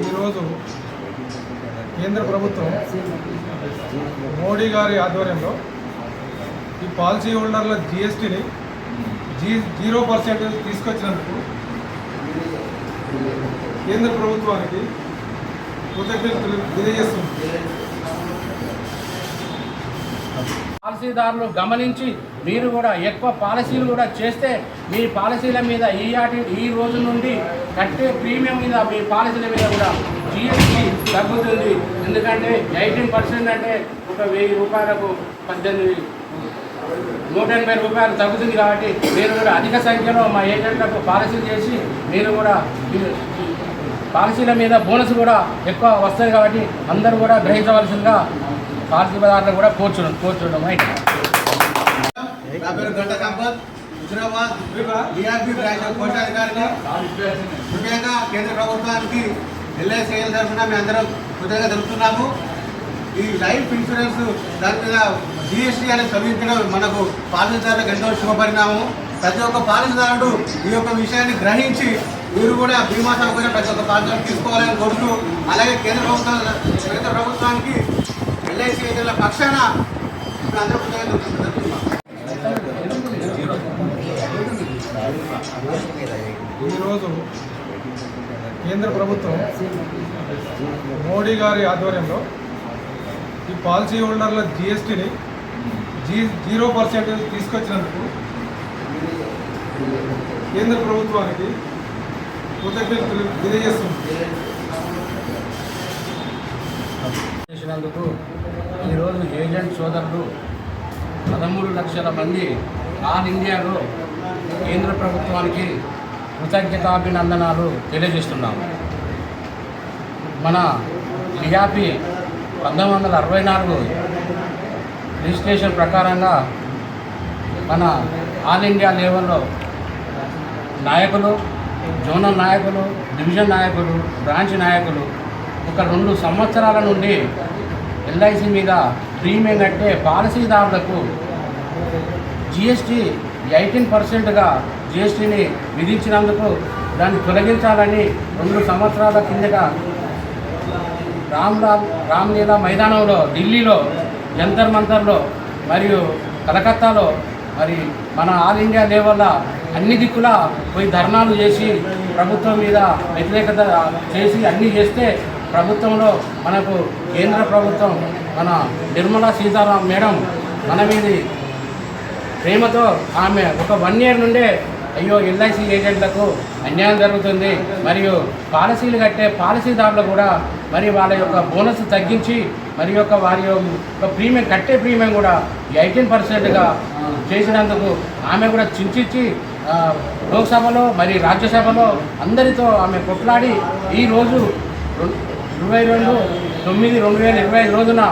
ఈరోజు కేంద్ర ప్రభుత్వం మోడీ గారి ఆధ్వర్యంలో ఈ పాలసీ హోల్డర్ల జిఎస్టీని జీ జీరో పర్సెంట్ తీసుకొచ్చినందుకు కేంద్ర ప్రభుత్వానికి కృతజ్ఞతలు తెలియజేస్తుంది పాలసీదారులు గమనించి మీరు కూడా ఎక్కువ పాలసీలు కూడా చేస్తే మీ పాలసీల మీద ఈ ఆటి ఈ రోజు నుండి కట్టే ప్రీమియం మీద మీ పాలసీల మీద కూడా జిఎస్టీ తగ్గుతుంది. ఎందుకంటే ఎయిటీన్ పర్సెంట్ అంటే ఒక వెయ్యి రూపాయలకు పద్దెనిమిది నూట ఎనభై రూపాయలు తగ్గుతుంది కాబట్టి మీరు కూడా అధిక సంఖ్యలో మా ఏజెంట్లకు పాలసీలు చేసి మీరు కూడా పాలసీల మీద బోనస్ కూడా ఎక్కువ వస్తుంది కాబట్టి అందరూ కూడా గ్రహించవలసిందిగా పాలసీదారులు కూడా కోర్చడం కోర్చడం అయితే నా పేరు గంట సంపత్ హుజరాబాద్ బీఆర్పీ బ్రాంచ్ కోశాధికారిని ముఖ్యంగా కేంద్ర ప్రభుత్వానికి ఎల్ఐసిఎల్ తరఫున మేము అందరం కృతజ్ఞత తెలుపుతున్నాము. ఈ లైఫ్ ఇన్సూరెన్స్ దాని మీద జిఎస్టీ అనేది తొలగించడం మనకు పాలసీదారులకు ఎంతో శుభపరిణామం ప్రతి ఒక్క పాలసీదారుడు ఈ యొక్క విషయాన్ని గ్రహించి మీరు కూడా బీమా సౌకర్యం ప్రతి ఒక్క పాలసీ తీసుకోవాలని కోరుతూ అలాగే కేంద్ర ప్రభుత్వం కేంద్ర ప్రభుత్వానికి ఎల్ఐసి ఏజెంట్ల పక్షాన ఇప్పుడు అందరూ కృతజ్ఞతలు ఈరోజు కేంద్ర ప్రభుత్వం మోడీ గారి ఆధ్వర్యంలో ఈ పాలసీ హోల్డర్ల జిఎస్టీని జీ జీరో పర్సెంట్ తీసుకొచ్చినందుకు కేంద్ర ప్రభుత్వానికి కృతజ్ఞతలు తెలియజేస్తుంది చేసినందుకు ఈరోజు ఏజెంట్ సోదరులు పదమూడు లక్షల మంది ఆల్ ఇండియాలో కేంద్ర ప్రభుత్వానికి కృతజ్ఞతాభినందనాలు తెలియజేస్తున్నాము మన లియాపి పంతొమ్మిది వందల అరవై నాలుగు రిజిస్ట్రేషన్ ప్రకారంగా మన ఆల్ ఇండియా లెవెల్లో నాయకులు జోనల్ నాయకులు డివిజన్ నాయకులు బ్రాంచ్ నాయకులు ఒక రెండు సంవత్సరాల నుండి ఎల్ఐసి మీద ప్రీమియం కట్టే పాలసీదారులకు జిఎస్టీ ఎయిటీన్ పర్సెంట్గా జిఎస్టీని విధించినందుకు దాన్ని తొలగించాలని రెండు సంవత్సరాల కిందగా రామ్లాల్ రామ్లీలా మైదానంలో ఢిల్లీలో జంతర్ మంతర్లో మరియు కలకత్తాలో మరి మన ఆల్ ఇండియా లెవెల్లో అన్ని దిక్కులా పోయి ధర్నాలు చేసి ప్రభుత్వం మీద వ్యతిరేకత చేసి అన్నీ చేస్తే ప్రభుత్వంలో మనకు కేంద్ర ప్రభుత్వం మన నిర్మలా సీతారాం మేడం మన మీది ప్రేమతో ఆమె ఒక వన్ ఇయర్ నుండే అయ్యో ఎల్ఐసి ఏజెంట్లకు అన్యాయం జరుగుతుంది మరియు పాలసీలు కట్టే పాలసీదారులు కూడా మరి వాళ్ళ యొక్క బోనస్ తగ్గించి మరి యొక్క వారి యొక్క ప్రీమియం కట్టే ప్రీమియం కూడా ఎయిటీన్ పర్సెంట్గా చేసినందుకు ఆమె కూడా చించిచ్చి లోక్సభలో మరి రాజ్యసభలో అందరితో ఆమె కొట్లాడి ఈరోజు ఇరవై రెండు తొమ్మిది రెండు వేల ఇరవై ఐదు రోజున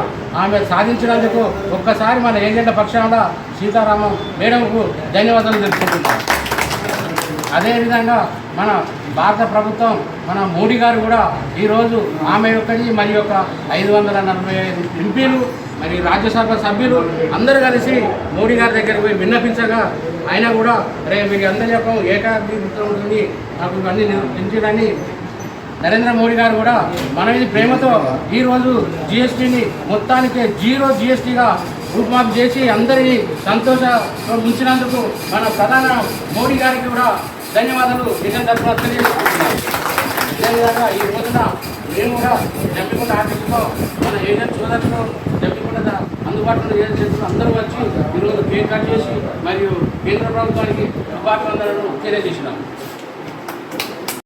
ఆమె సాధించినందుకు ఒక్కసారి మన ఏజెంట్ల పక్షాన సీతారామం మేడంకు ధన్యవాదాలు తెలుపుకుంటున్నాం. అదేవిధంగా మన భారత ప్రభుత్వం మన మోడీ గారు కూడా ఈరోజు ఆమె యొక్కది మరి యొక్క ఐదు వందల నలభై ఐదు ఎంపీలు మరి రాజ్యసభ సభ్యులు అందరూ కలిసి మోడీ గారి దగ్గరికి పోయి విన్నపించగా ఆయన కూడా రే మీకు అందరి యొక్క ఏకాభివృద్ధి ఉంటుంది నాకు ఇవన్నీ నిలిచిందని నరేంద్ర మోడీ గారు కూడా మన మీద ప్రేమతో ఈరోజు జిఎస్టీని మొత్తానికి జీరో జిఎస్టీగా రూపుమాపు చేసి అందరినీ సంతోషంగా ఉంచినందుకు మన ప్రధాన మోడీ గారికి కూడా ధన్యవాదాలు. నిజం తరఫున తెలియజేస్తున్నాం ఈ రోజున మేము కూడా జమ్మికుంట ఆఫీసులో మన ఏజెంట్ సోదరులు జమ్మికుంట అందుబాటులో ఏజెంట్లు అందరూ వచ్చి ఈరోజు కేక్ కట్ చేసి మరియు కేంద్ర ప్రభుత్వానికి శుభాకాంక్షలను తెలియజేసినాం